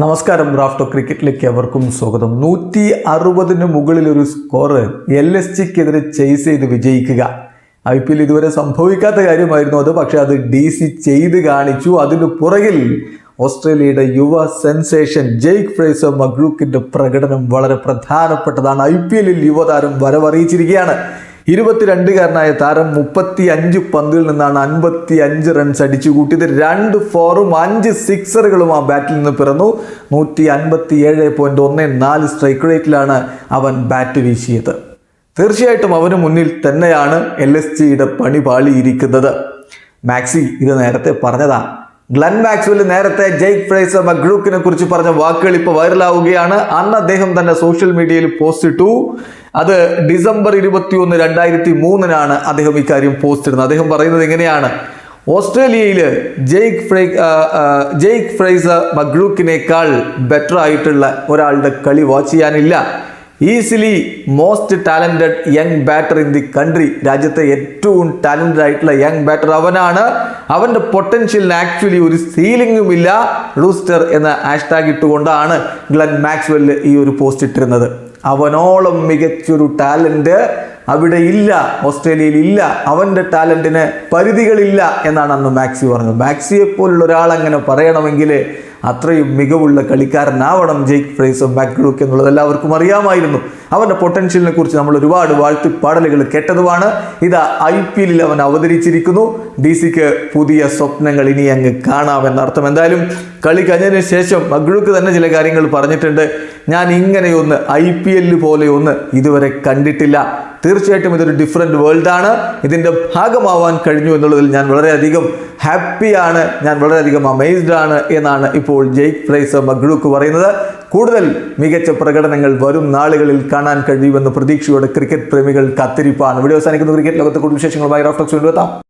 നമസ്കാരം റാഫ്റ്റോ ക്രിക്കറ്റിലേക്ക് അവർക്കും സ്വാഗതം. നൂറ്റി അറുപതിന് മുകളിൽ ഒരു സ്കോർ എൽ എസ് ജിക്കെതിരെ ചെയ്സ് ചെയ്ത് വിജയിക്കുക. ഐ പി എൽ ഇതുവരെ സംഭവിക്കാത്ത കാര്യമായിരുന്നു അത് പക്ഷേ അത് ഡി സി ചെയ്ത് കാണിച്ചു. അതിനു പുറകിൽ ഓസ്ട്രേലിയയുടെ യുവ സെൻസേഷൻ ജെയ്ക്ക് ഫ്രേസർ മഗ്രൂക്കിന്റെ പ്രകടനം വളരെ പ്രധാനപ്പെട്ടതാണ്. ഐ പി എല്ലിൽ യുവതാരം വരവറിയിച്ചിരിക്കുകയാണ്. ഇരുപത്തിരണ്ടുകാരനായ താരം മുപ്പത്തി അഞ്ച് പന്തിൽ നിന്നാണ് അൻപത്തി അഞ്ച് റൺസ് അടിച്ചു കൂട്ടിയത് രണ്ട് ഫോറും അഞ്ച് സിക്സറുകളും ആ ബാറ്റിൽ നിന്ന് പിറന്നു. നൂറ്റി അൻപത്തി ഏഴ് പോയിന്റ് ഒന്ന് നാല് സ്ട്രൈക്ക് റേറ്റിലാണ് അവൻ ബാറ്റ് വീശിയത്. തീർച്ചയായിട്ടും അവന് മുന്നിൽ തന്നെയാണ് എൽ എസ് ജിയുടെ പണി പാളിയിരിക്കുന്നത്. മാക്സി ഇത് നേരത്തെ പറഞ്ഞതാ. ഗ്ലൻ മാക്സ്വെൽ നേരത്തെ ജെയ്ക്ക് ഫ്രേസർ മഗ്രൂക്കിനെ കുറിച്ച് പറഞ്ഞ വാക്കുകൾ ഇപ്പോൾ വൈറലാവുകയാണ്. അന്ന് അദ്ദേഹം തന്നെ സോഷ്യൽ മീഡിയയിൽ പോസ്റ്റ് ഇട്ടു. അത് ഡിസംബർ ഇരുപത്തിയൊന്ന് രണ്ടായിരത്തി മൂന്നിനാണ് അദ്ദേഹം ഇക്കാര്യം പോസ്റ്റ് ഇടുന്നത്. അദ്ദേഹം പറയുന്നത് എങ്ങനെയാണ് ഓസ്ട്രേലിയയിൽ ജെയ്ക്ക് ഫ്രൈ ജെയ്ക്ക് ഫ്രൈസർ മഗ്രൂക്കിനേക്കാൾ ബെറ്റർ ആയിട്ടുള്ള ഒരാളുടെ കളി വാച്ച് ചെയ്യാനില്ല. Easily most talented young batter in the country രാജ്യത്തെ ഏറ്റവും ടാലന്റഡ് ആയിട്ടുള്ള യങ് ബാറ്റർ അവനാണ്. അവന്റെ പൊട്ടൻഷ്യലിന് ആക്ച്വലി ഒരു സീലിംഗും ഇല്ല. റൂസ്റ്റർ എന്ന ഹാഷ്ടാഗ് ഇട്ടുകൊണ്ടാണ് ഗ്ലൻ മാക്സ്വെൽ ഈ ഒരു പോസ്റ്റ് ഇട്ടിരുന്നത്. അവനോളം മികച്ചൊരു ടാലന്റ് അവിടെ ഇല്ല. ഓസ്ട്രേലിയയിൽ ഇല്ല. അവന്റെ ടാലന്റിന് പരിധികളില്ല എന്നാണ് അന്ന് മാക്സി പറഞ്ഞത്. മാക്സിയെ പോലുള്ള ഒരാൾ അങ്ങനെ പറയണമെങ്കിൽ അത്രയും മികവുള്ള കളിക്കാരനാവണം ജെയ്ക്ക് ഫ്രൈസും മാക്ഗ്രൂക്ക് എന്നുള്ളത് എല്ലാവർക്കും അറിയാമായിരുന്നു. അവന്റെ പൊട്ടൻഷ്യലിനെ കുറിച്ച് നമ്മൾ ഒരുപാട് വാഴ്ത്തിപ്പാടലുകൾ കേട്ടതുമാണ്. ഇതാ ഐ പി എല്ലിൽ അവൻ അവതരിച്ചിരിക്കുന്നു. ഡി സിക്ക് പുതിയ സ്വപ്നങ്ങൾ ഇനി അങ്ങ് കാണാമെന്നർത്ഥം എന്തായാലും കളി കഴിഞ്ഞതിന് ശേഷം മഗ്രൂക്ക് തന്നെ ചില കാര്യങ്ങൾ പറഞ്ഞിട്ടുണ്ട്. ഞാൻ ഇങ്ങനെയൊന്ന് ഐ പി എല്ലിൽ പോലെ ഒന്ന് ഇതുവരെ കണ്ടിട്ടില്ല. തീർച്ചയായിട്ടും ഇതൊരു ഡിഫറെന്റ് വേൾഡാണ് ഇതിന്റെ ഭാഗമാവാൻ കഴിഞ്ഞു എന്നുള്ളതിൽ ഞാൻ വളരെയധികം ഹാപ്പിയാണ് ഞാൻ വളരെയധികം അമേസ്ഡ് ആണ് എന്നാണ് ഇപ്പോൾ ജെയ്ക്ക് ഫ്രൈസോ മഗ്ലൂക്ക് പറയുന്നത് കൂടുതൽ മികച്ച പ്രകടനങ്ങൾ വരും നാളുകളിൽ കാണാൻ കഴിയുമെന്ന് പ്രതീക്ഷയോടെ ക്രിക്കറ്റ് പ്രേമികൾ കത്തിരിപ്പാണ്. വീഡിയോ അവസാനിക്കുന്ന. ക്രിക്കറ്റ് ലോകത്തെ കൂടുതൽ വിശേഷങ്ങളുമായി റോഫ്റ്റോക്സ് കൊണ്ടുവെത്താം